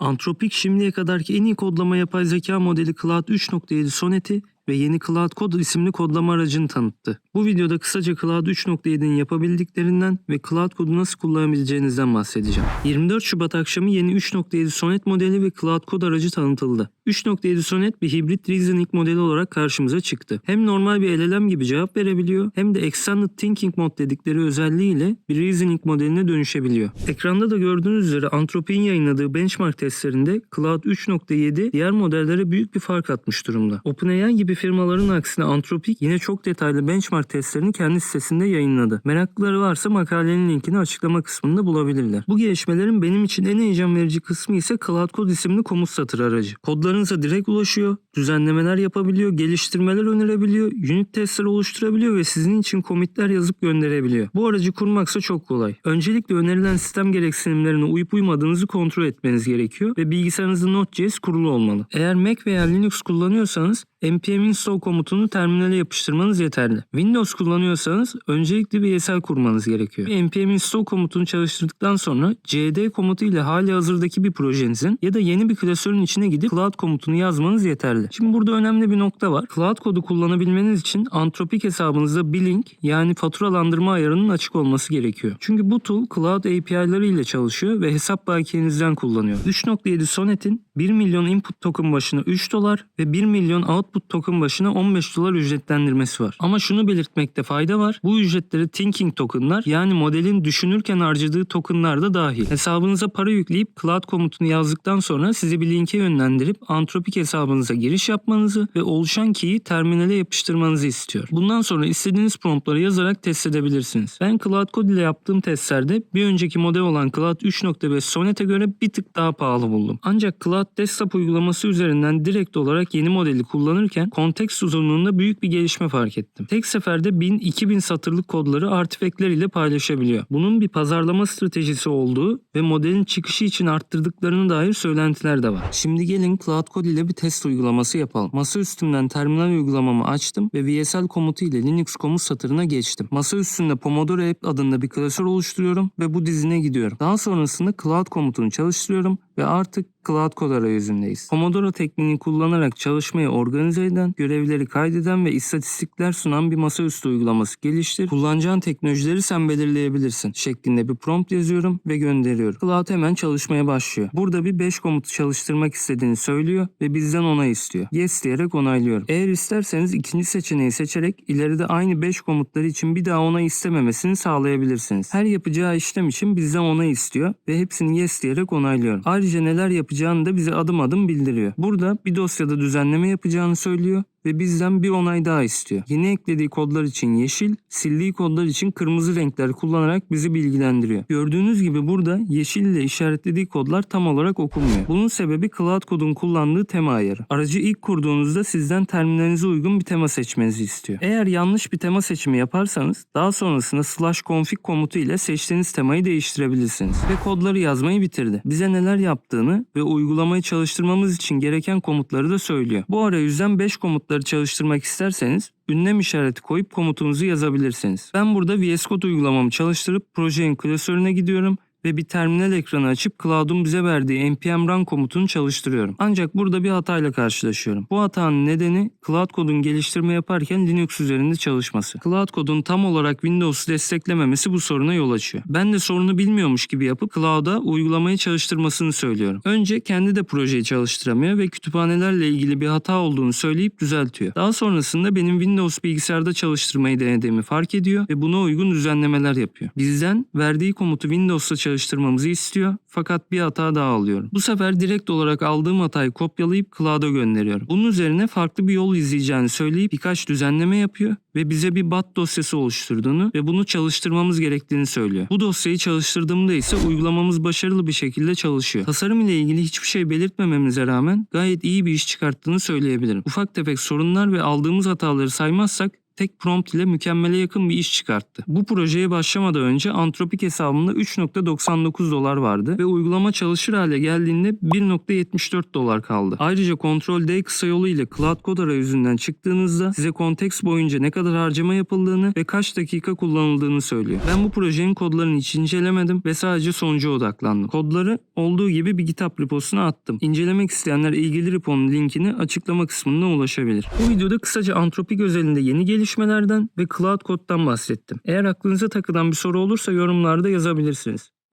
Anthropic şimdiye kadarki en iyi kodlama yapay zeka modeli Claude 3.7 Sonnet'i ve yeni Cloud Code isimli kodlama aracını tanıttı. Bu videoda kısaca Cloud 3.7'nin yapabildiklerinden ve Cloud Code'u nasıl kullanabileceğinizden bahsedeceğim. 24 Şubat akşamı yeni 3.7 Sonnet modeli ve Cloud Code aracı tanıtıldı. 3.7 Sonnet bir hibrit reasoning modeli olarak karşımıza çıktı. Hem normal bir LLM gibi cevap verebiliyor hem de Extended Thinking Mode dedikleri özelliğiyle bir reasoning modeline dönüşebiliyor. Ekranda da gördüğünüz üzere Anthropic'in yayınladığı benchmark testlerinde Cloud 3.7 diğer modellere büyük bir fark atmış durumda. OpenAI gibi firmaların aksine Anthropic yine çok detaylı benchmark testlerini kendi sitesinde yayınladı. Meraklıları varsa makalenin linkini açıklama kısmında bulabilirler. Bu gelişmelerin benim için en heyecan verici kısmı ise Cloud Code isimli komut satır aracı. Kodlarınıza direkt ulaşıyor, düzenlemeler yapabiliyor, geliştirmeler önerebiliyor, unit testler oluşturabiliyor ve sizin için commitler yazıp gönderebiliyor. Bu aracı kurmaksa çok kolay. Öncelikle önerilen sistem gereksinimlerine uyup uymadığınızı kontrol etmeniz gerekiyor ve bilgisayarınızda Node.js kurulu olmalı. Eğer Mac veya Linux kullanıyorsanız npm install komutunu terminale yapıştırmanız yeterli. Windows kullanıyorsanız öncelikle bir YSL kurmanız gerekiyor. npm install komutunu çalıştırdıktan sonra cd komutu ile hali hazırdaki bir projenizin ya da yeni bir klasörün içine gidip cloud komutunu yazmanız yeterli. Şimdi burada önemli bir nokta var. Cloud kodu kullanabilmeniz için Anthropic hesabınızda billing yani faturalandırma ayarının açık olması gerekiyor. Çünkü bu tool cloud API'ları ile çalışıyor ve hesap bakiyenizden kullanıyor. 3.7 Sonnet'in 1 milyon input token başına 3 dolar ve 1 milyon output token başına 15 dolar ücretlendirmesi var. Ama şunu belirtmekte fayda var. Bu ücretleri thinking tokenlar yani modelin düşünürken harcadığı tokenlar da dahil. Hesabınıza para yükleyip cloud komutunu yazdıktan sonra sizi bir linke yönlendirip Anthropic hesabınıza giriş yapmanızı ve oluşan key'i terminale yapıştırmanızı istiyor. Bundan sonra istediğiniz promptları yazarak test edebilirsiniz. Ben Cloud Code ile yaptığım testlerde bir önceki model olan Cloud 3.5 Sonnet'e göre bir tık daha pahalı buldum. Ancak Cloud Desktop uygulaması üzerinden direkt olarak yeni modeli kullanırken kontekst uzunluğunda büyük bir gelişme fark ettim. Tek seferde 1000-2000 satırlık kodları artifactler ile paylaşabiliyor. Bunun bir pazarlama stratejisi olduğu ve modelin çıkışı için arttırdıklarına dair söylentiler de var. Şimdi gelin Cloud Code ile bir test uygulaması yapalım. Masa üstümden terminal uygulamamı açtım ve VSL komutu ile Linux komut satırına geçtim. Masa üstünde Pomodoro App adında bir klasör oluşturuyorum ve bu dizine gidiyorum. Daha sonrasında Cloud komutunu çalıştırıyorum ve artık Cloud Code arayüzündeyiz. Pomodoro tekniğini kullanarak çalışmayı organize eden, görevleri kaydeden ve istatistikler sunan bir masaüstü uygulaması geliştir. Kullanacağın teknolojileri sen belirleyebilirsin şeklinde bir prompt yazıyorum ve gönderiyorum. Cloud hemen çalışmaya başlıyor. Burada bir 5 komutu çalıştırmak istediğini söylüyor ve bizden onay istiyor. Yes diyerek onaylıyorum. Eğer isterseniz ikinci seçeneği seçerek ileride aynı 5 komutları için bir daha onay istememesini sağlayabilirsiniz. Her yapacağı işlem için bizden onay istiyor ve hepsini yes diyerek onaylıyorum. Ayrıca neler yapacağını da bize adım adım bildiriyor. Burada bir dosyada düzenleme yapacağını söylüyor ve bizden bir onay daha istiyor. Yeni eklediği kodlar için yeşil, sildiği kodlar için kırmızı renkler kullanarak bizi bilgilendiriyor. Gördüğünüz gibi burada yeşil ile işaretlediği kodlar tam olarak okunmuyor. Bunun sebebi Cloud Code'un kullandığı tema ayarı. Aracı ilk kurduğunuzda sizden terminalinize uygun bir tema seçmenizi istiyor. Eğer yanlış bir tema seçimi yaparsanız daha sonrasında slash config komutu ile seçtiğiniz temayı değiştirebilirsiniz. Ve kodları yazmayı bitirdi. Bize neler yaptığını ve uygulamayı çalıştırmamız için gereken komutları da söylüyor. Bu arayüzden 5 komut komutları çalıştırmak isterseniz ünlem işareti koyup komutunuzu yazabilirsiniz. Ben burada VS Code uygulamamı çalıştırıp projenin klasörüne gidiyorum ve bir terminal ekranı açıp Cloud'un bize verdiği npm run komutunu çalıştırıyorum. Ancak burada bir hatayla karşılaşıyorum. Bu hatanın nedeni Cloud Code'un geliştirme yaparken Linux üzerinde çalışması. Cloud Code'un tam olarak Windows'u desteklememesi bu soruna yol açıyor. Ben de sorunu bilmiyormuş gibi yapıp Cloud'a uygulamayı çalıştırmasını söylüyorum. Önce kendi de projeyi çalıştıramıyor ve kütüphanelerle ilgili bir hata olduğunu söyleyip düzeltiyor. Daha sonrasında benim Windows bilgisayarda çalıştırmayı denediğimi fark ediyor ve buna uygun düzenlemeler yapıyor. Bizden verdiği komutu Windows'ta çalıştırmamızı istiyor fakat bir hata daha alıyorum. Bu sefer direkt olarak aldığım hatayı kopyalayıp Cloud'a gönderiyorum. Bunun üzerine farklı bir yol izleyeceğini söyleyip birkaç düzenleme yapıyor ve bize bir bat dosyası oluşturduğunu ve bunu çalıştırmamız gerektiğini söylüyor. Bu dosyayı çalıştırdığımda ise uygulamamız başarılı bir şekilde çalışıyor. Tasarım ile ilgili hiçbir şey belirtmememize rağmen gayet iyi bir iş çıkarttığını söyleyebilirim. Ufak tefek sorunlar ve aldığımız hataları saymazsak tek prompt ile mükemmele yakın bir iş çıkarttı. Bu projeye başlamadan önce Antropik hesabımda 3.99 dolar vardı ve uygulama çalışır hale geldiğinde 1.74 dolar kaldı. Ayrıca Ctrl D kısa yolu ile Cloud Code arayüzünden çıktığınızda size konteks boyunca ne kadar harcama yapıldığını ve kaç dakika kullanıldığını söylüyor. Ben bu projenin kodlarını hiç incelemedim ve sadece sonuca odaklandım. Kodları olduğu gibi bir GitHub reposuna attım. İncelemek isteyenler ilgili reponun linkini açıklama kısmında ulaşabilir. Bu videoda kısaca Antropik özelinde yeni gelişmelerden ve Cloud Code'dan bahsettim. Eğer aklınıza takılan bir soru olursa yorumlarda yazabilirsiniz.